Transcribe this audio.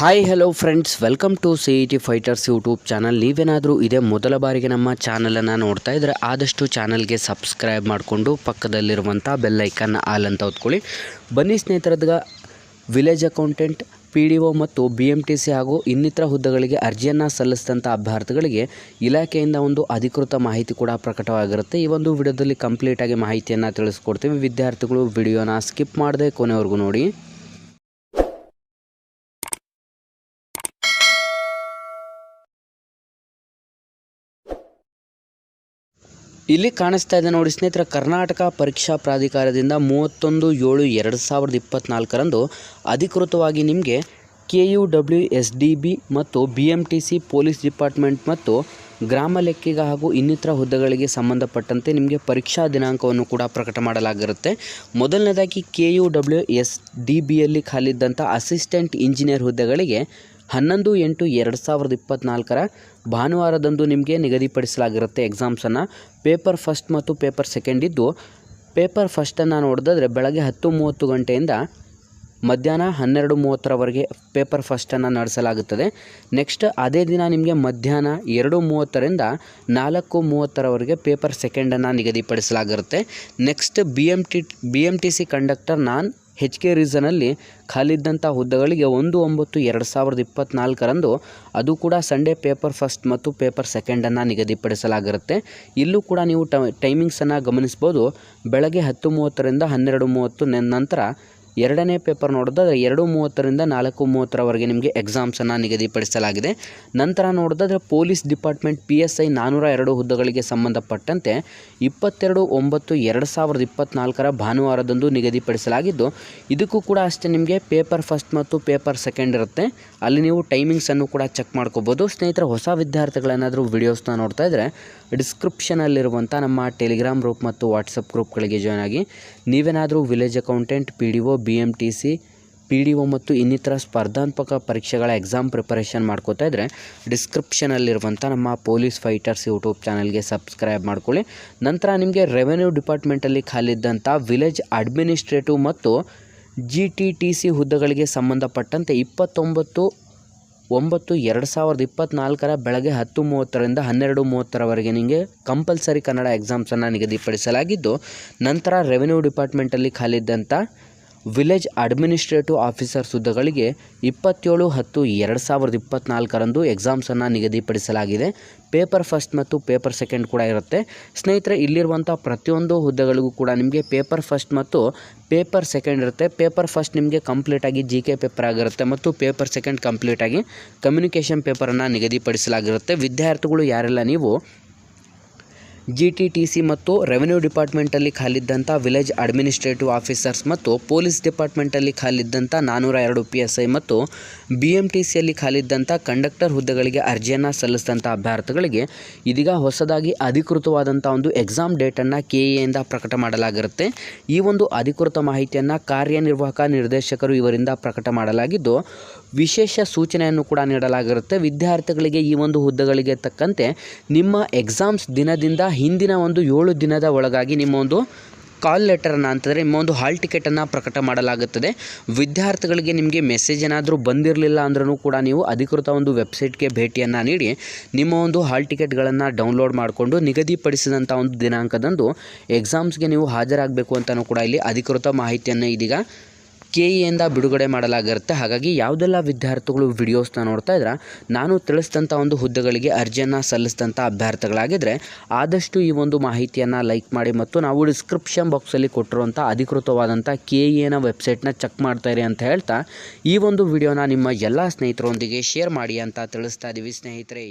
Hi hello friends welcome to C E T fighters YouTube channel ನೀವೇನಾದರೂ ಇದೇ ಮೊದಲ ಬಾರಿಗೆ ನಮ್ಮ ಚಾನಲನ್ನು ನೋಡ್ತಾ ಇದ್ದರೆ ಆದಷ್ಟು ಚಾನಲ್ಗೆ ಸಬ್ಸ್ಕ್ರೈಬ್ ಮಾಡಿಕೊಂಡು ಪಕ್ಕದಲ್ಲಿರುವಂಥ ಬೆಲ್ ಐಕನ್ ಆಲ್ ಅಂತ ಹೊತ್ಕೊಳ್ಳಿ. ಬನ್ನಿ ಸ್ನೇಹಿತರದ್ಗ village accountant P D O ಮತ್ತು ಬಿ ಎಂ ಟಿ ಸಿ ಹಾಗೂ ಇನ್ನಿತರ ಹುದ್ದೆಗಳಿಗೆ ಅರ್ಜಿಯನ್ನು ಸಲ್ಲಿಸಿದಂಥ ಅಭ್ಯರ್ಥಿಗಳಿಗೆ ಇಲಾಖೆಯಿಂದ ಒಂದು ಅಧಿಕೃತ ಮಾಹಿತಿ ಕೂಡ ಪ್ರಕಟವಾಗಿರುತ್ತೆ. ಈ ಒಂದು ವಿಡಿಯೋದಲ್ಲಿ ಕಂಪ್ಲೀಟಾಗಿ ಮಾಹಿತಿಯನ್ನು ತಿಳಿಸ್ಕೊಡ್ತೀವಿ. ವಿದ್ಯಾರ್ಥಿಗಳು ವಿಡಿಯೋನ ಸ್ಕಿಪ್ ಮಾಡದೆ ಕೊನೆವರೆಗೂ ನೋಡಿ. ಇಲ್ಲಿ ಕಾಣಿಸ್ತಾ ಇದೆ ನೋಡಿ ಸ್ನೇಹಿತರೆ, ಕರ್ನಾಟಕ ಪರೀಕ್ಷಾ ಪ್ರಾಧಿಕಾರದಿಂದ ಮೂವತ್ತೊಂದು ಏಳು ಎರಡು ಸಾವಿರದ ಇಪ್ಪತ್ತ್ನಾಲ್ಕರಂದು ಅಧಿಕೃತವಾಗಿ ನಿಮಗೆ K U W S D B ಮತ್ತು B M T C police department ಮತ್ತು ಗ್ರಾಮ ಲೆಕ್ಕಿಗ ಹಾಗೂ ಇನ್ನಿತರ ಹುದ್ದೆಗಳಿಗೆ ಸಂಬಂಧಪಟ್ಟಂತೆ ನಿಮಗೆ ಪರೀಕ್ಷಾ ದಿನಾಂಕವನ್ನು ಕೂಡ ಪ್ರಕಟ ಮಾಡಲಾಗಿರುತ್ತೆ. ಮೊದಲನೇದಾಗಿ K U W S D ಬಿಯಲ್ಲಿ ಖಾಲಿದ್ದಂಥ ಅಸಿಸ್ಟೆಂಟ್ ಇಂಜಿನಿಯರ್ ಹುದ್ದೆಗಳಿಗೆ ಹನ್ನೊಂದು ಎಂಟು ಎರಡು ಸಾವಿರದ ಇಪ್ಪತ್ತ್ನಾಲ್ಕರ ಭಾನುವಾರದಂದು ನಿಮಗೆ ನಿಗದಿಪಡಿಸಲಾಗಿರುತ್ತೆ ಎಕ್ಸಾಮ್ಸನ್ನು ಪೇಪರ್ ಫಸ್ಟ್ ಮತ್ತು ಪೇಪರ್ ಸೆಕೆಂಡ್ ಇದ್ದು ಪೇಪರ್ ಫಸ್ಟನ್ನು ನೋಡಿದ್ರೆ ಬೆಳಗ್ಗೆ ಹತ್ತು ಮೂವತ್ತು ಗಂಟೆಯಿಂದ ಮಧ್ಯಾಹ್ನ ಹನ್ನೆರಡು ಮೂವತ್ತರವರೆಗೆ ಪೇಪರ್ ಫಸ್ಟನ್ನು ನಡೆಸಲಾಗುತ್ತದೆ. ನೆಕ್ಸ್ಟ್ ಅದೇ ದಿನ ನಿಮಗೆ ಮಧ್ಯಾಹ್ನ ಎರಡು ಮೂವತ್ತರಿಂದ ನಾಲ್ಕು ಮೂವತ್ತರವರೆಗೆ ಪೇಪರ್ ಸೆಕೆಂಡನ್ನು ನಿಗದಿಪಡಿಸಲಾಗಿರುತ್ತೆ. Next B M T B M T C conductor non H K ರೀಸನಲ್ಲಿ ಖಾಲಿದ್ದಂಥ ಹುದ್ದೆಗಳಿಗೆ ಒಂದು ಒಂಬತ್ತು ಎರಡು ಸಾವಿರದ ಇಪ್ಪತ್ತ್ನಾಲ್ಕರಂದು ಅದು ಕೂಡ ಸಂಡೇ ಪೇಪರ್ ಫಸ್ಟ್ ಮತ್ತು ಪೇಪರ್ ಸೆಕೆಂಡನ್ನು ನಿಗದಿಪಡಿಸಲಾಗಿರುತ್ತೆ. ಇಲ್ಲೂ ಕೂಡ ನೀವು ಟೈಮಿಂಗ್ಸನ್ನು ಗಮನಿಸ್ಬೋದು. ಬೆಳಗ್ಗೆ ಹತ್ತು ಮೂವತ್ತರಿಂದ ಹನ್ನೆರಡು ಮೂವತ್ತು ನಂತರ ಎರಡನೇ ಪೇಪರ್ ನೋಡೋದಾದ್ರೆ ಎರಡು ಮೂವತ್ತರಿಂದ ನಾಲ್ಕು ಮೂವತ್ತರವರೆಗೆ ನಿಮಗೆ ಎಕ್ಸಾಮ್ಸನ್ನು ನಿಗದಿಪಡಿಸಲಾಗಿದೆ. ನಂತರ ನೋಡಿದ್ರೆ police department P S I ನಾನ್ನೂರ ಎರಡು ಹುದ್ದೆಗಳಿಗೆ ಸಂಬಂಧಪಟ್ಟಂತೆ ಇಪ್ಪತ್ತೆರಡು ಒಂಬತ್ತು ಎರಡು ಸಾವಿರದ ಇಪ್ಪತ್ತ್ನಾಲ್ಕರ ಭಾನುವಾರದಂದು ನಿಗದಿಪಡಿಸಲಾಗಿದ್ದು, ಇದಕ್ಕೂ ಕೂಡ ಅಷ್ಟೇ ನಿಮಗೆ ಪೇಪರ್ ಫಸ್ಟ್ ಮತ್ತು ಪೇಪರ್ ಸೆಕೆಂಡ್ ಇರುತ್ತೆ. ಅಲ್ಲಿ ನೀವು ಟೈಮಿಂಗ್ಸನ್ನು ಕೂಡ ಚೆಕ್ ಮಾಡ್ಕೋಬೋದು. ಸ್ನೇಹಿತರೆ, ಹೊಸ ವಿದ್ಯಾರ್ಥಿಗಳೇನಾದರೂ ವಿಡಿಯೋಸ್ನ ನೋಡ್ತಾ ಇದ್ದರೆ ಡಿಸ್ಕ್ರಿಪ್ಷನಲ್ಲಿರುವಂಥ ನಮ್ಮ ಟೆಲಿಗ್ರಾಮ್ ಗ್ರೂಪ್ ಮತ್ತು ವಾಟ್ಸಪ್ ಗ್ರೂಪ್ಗಳಿಗೆ ಜಾಯ್ನ್ ಆಗಿ ನೀವೇನಾದರೂ village accountant P D O B M T C P D O ಮತ್ತು ಇನ್ನಿತರ ಸ್ಪರ್ಧಾತ್ಮಕ ಪರೀಕ್ಷೆಗಳ ಎಕ್ಸಾಮ್ ಪ್ರಿಪರೇಷನ್ ಮಾಡ್ಕೋತಾ ಇದ್ದರೆ ಡಿಸ್ಕ್ರಿಪ್ಷನಲ್ಲಿರುವಂಥ ನಮ್ಮ ಪೊಲೀಸ್ ಫೈಟರ್ಸ್ ಯೂಟ್ಯೂಬ್ ಚಾನಲ್ಗೆ ಸಬ್ಸ್ಕ್ರೈಬ್ ಮಾಡ್ಕೊಳ್ಳಿ. ನಂತರ ನಿಮಗೆ ರೆವೆನ್ಯೂ ಡಿಪಾರ್ಟ್ಮೆಂಟಲ್ಲಿ ಖಾಲಿದ್ದಂಥ ವಿಲೇಜ್ ಅಡ್ಮಿನಿಸ್ಟ್ರೇಟಿವ್ ಮತ್ತು ಜಿ ಟಿ ಟಿ ಸಿ ಹುದ್ದೆಗಳಿಗೆ ಸಂಬಂಧಪಟ್ಟಂತೆ ಇಪ್ಪತ್ತೊಂಬತ್ತು, ಒಂಬತ್ತು, ಎರಡು ಸಾವಿರದ ಇಪ್ಪತ್ತ್ನಾಲ್ಕರ ಬೆಳಗ್ಗೆ ಹತ್ತು ಮೂವತ್ತರಿಂದ ಹನ್ನೆರಡು ಮೂವತ್ತರವರೆಗೆ ನಿಮಗೆ ಕಂಪಲ್ಸರಿ ಕನ್ನಡ ಎಕ್ಸಾಮ್ಸನ್ನು ನಿಗದಿಪಡಿಸಲಾಗಿದ್ದು, ನಂತರ ರೆವೆನ್ಯೂ ಡಿಪಾರ್ಟ್ಮೆಂಟಲ್ಲಿ ಖಾಲಿದ್ದಂಥ ವಿಲೇಜ್ ಅಡ್ಮಿನಿಸ್ಟ್ರೇಟಿವ್ ಆಫೀಸರ್ಸ್ ಹುದ್ದೆಗಳಿಗೆ ಇಪ್ಪತ್ತೇಳು ಹತ್ತು ಎರಡು ಸಾವಿರದ ಇಪ್ಪತ್ತ್ನಾಲ್ಕರಂದು ಎಕ್ಸಾಮ್ಸನ್ನು ನಿಗದಿಪಡಿಸಲಾಗಿದೆ. ಪೇಪರ್ ಫಸ್ಟ್ ಮತ್ತು ಪೇಪರ್ ಸೆಕೆಂಡ್ ಕೂಡ ಇರುತ್ತೆ. ಸ್ನೇಹಿತರೆ ಇಲ್ಲಿರುವಂಥ ಪ್ರತಿಯೊಂದು ಹುದ್ದೆಗಳಿಗೂ ಕೂಡ ನಿಮಗೆ ಪೇಪರ್ ಫಸ್ಟ್ ಮತ್ತು ಪೇಪರ್ ಸೆಕೆಂಡ್ ಇರುತ್ತೆ. ಪೇಪರ್ ಫಸ್ಟ್ ನಿಮಗೆ ಕಂಪ್ಲೀಟಾಗಿ ಜಿ ಕೆ ಪೇಪರ್ ಆಗಿರುತ್ತೆ ಮತ್ತು ಪೇಪರ್ ಸೆಕೆಂಡ್ ಕಂಪ್ಲೀಟಾಗಿ ಕಮ್ಯುನಿಕೇಷನ್ ಪೇಪರನ್ನು ನಿಗದಿಪಡಿಸಲಾಗಿರುತ್ತೆ. ವಿದ್ಯಾರ್ಥಿಗಳು ಯಾರೆಲ್ಲ ನೀವು ಜಿ ಟಿ ಟಿ ಸಿ ಮತ್ತು ರೆವೆನ್ಯೂ ಡಿಪಾರ್ಟ್ಮೆಂಟಲ್ಲಿ ಖಾಲಿದ್ದಂಥ ವಿಲೇಜ್ ಅಡ್ಮಿನಿಸ್ಟ್ರೇಟಿವ್ ಆಫೀಸರ್ಸ್ ಮತ್ತು ಪೊಲೀಸ್ ಡಿಪಾರ್ಟ್ಮೆಂಟಲ್ಲಿ ಖಾಲಿದ್ದಂಥ ನಾನ್ನೂರ ಎರಡು ಪಿ ಎಸ್ ಐ ಮತ್ತು ಬಿ ಎಂ ಟಿ ಸಿಯಲ್ಲಿ ಖಾಲಿದ್ದಂಥ ಕಂಡಕ್ಟರ್ ಹುದ್ದೆಗಳಿಗೆ ಅರ್ಜಿಯನ್ನು ಸಲ್ಲಿಸಿದಂಥ ಅಭ್ಯರ್ಥಿಗಳಿಗೆ ಇದೀಗ ಹೊಸದಾಗಿ ಅಧಿಕೃತವಾದಂಥ ಒಂದು ಎಕ್ಸಾಮ್ ಡೇಟನ್ನು ಕೆ ಎಯಿಂದ ಪ್ರಕಟ ಮಾಡಲಾಗಿರುತ್ತೆ. ಈ ಒಂದು ಅಧಿಕೃತ ಮಾಹಿತಿಯನ್ನು ಕಾರ್ಯನಿರ್ವಾಹಕ ನಿರ್ದೇಶಕರು ಇವರಿಂದ ಪ್ರಕಟ ಮಾಡಲಾಗಿದ್ದು ವಿಶೇಷ ಸೂಚನೆಯನ್ನು ಕೂಡ ನೀಡಲಾಗಿರುತ್ತೆ. ವಿದ್ಯಾರ್ಥಿಗಳಿಗೆ ಈ ಒಂದು ಹುದ್ದೆಗಳಿಗೆ ತಕ್ಕಂತೆ ನಿಮ್ಮ ಎಕ್ಸಾಮ್ಸ್ ದಿನದಿಂದ ಹಿಂದಿನ ಒಂದು ಏಳು ದಿನದ ಒಳಗಾಗಿ ನಿಮ್ಮ ಒಂದು ಕಾಲ್ ಲೆಟರನ್ನು ಅಂತಂದರೆ ನಿಮ್ಮ ಒಂದು ಹಾಲ್ ಟಿಕೆಟನ್ನು ಪ್ರಕಟ ಮಾಡಲಾಗುತ್ತದೆ. ವಿದ್ಯಾರ್ಥಿಗಳಿಗೆ ನಿಮಗೆ ಮೆಸೇಜ್ ಏನಾದರೂ ಬಂದಿರಲಿಲ್ಲ ಅಂದ್ರೂ ಕೂಡ ನೀವು ಅಧಿಕೃತ ಒಂದು ವೆಬ್ಸೈಟ್ಗೆ ಭೇಟಿಯನ್ನು ನೀಡಿ, ನಿಮ್ಮ ಒಂದು ಹಾಲ್ ಟಿಕೆಟ್ಗಳನ್ನು ಡೌನ್ಲೋಡ್ ಮಾಡಿಕೊಂಡು ನಿಗದಿಪಡಿಸಿದಂಥ ಒಂದು ದಿನಾಂಕದಂದು ಎಕ್ಸಾಮ್ಸ್ಗೆ ನೀವು ಹಾಜರಾಗಬೇಕು ಅಂತಲೂ ಕೂಡ ಇಲ್ಲಿ ಅಧಿಕೃತ ಮಾಹಿತಿಯನ್ನು ಇದೀಗ ಕೆ ಇಯಿಂದ ಬಿಡುಗಡೆ ಮಾಡಲಾಗಿರುತ್ತೆ. ಹಾಗಾಗಿ ಯಾವುದೆಲ್ಲ ವಿದ್ಯಾರ್ಥಿಗಳು ವಿಡಿಯೋಸ್ನ ನೋಡ್ತಾ ಇದ್ರೆ, ನಾನು ತಿಳಿಸಿದಂಥ ಒಂದು ಹುದ್ದೆಗಳಿಗೆ ಅರ್ಜಿಯನ್ನು ಸಲ್ಲಿಸಿದಂಥ ಅಭ್ಯರ್ಥಿಗಳಾಗಿದ್ದರೆ ಆದಷ್ಟು ಈ ಒಂದು ಮಾಹಿತಿಯನ್ನು ಲೈಕ್ ಮಾಡಿ ಮತ್ತು ನಾವು ಡಿಸ್ಕ್ರಿಪ್ಷನ್ ಬಾಕ್ಸಲ್ಲಿ ಕೊಟ್ಟಿರುವಂಥ ಅಧಿಕೃತವಾದಂಥ ಕೆ ಎನ ವೆಬ್ಸೈಟ್ನ ಚೆಕ್ ಮಾಡ್ತಾ ಇರಿ ಅಂತ ಹೇಳ್ತಾ, ಈ ಒಂದು ವಿಡಿಯೋನ ನಿಮ್ಮ ಎಲ್ಲ ಸ್ನೇಹಿತರೊಂದಿಗೆ ಶೇರ್ ಮಾಡಿ ಅಂತ ತಿಳಿಸ್ತಾ ಇದ್ದೀವಿ ಸ್ನೇಹಿತರೆ.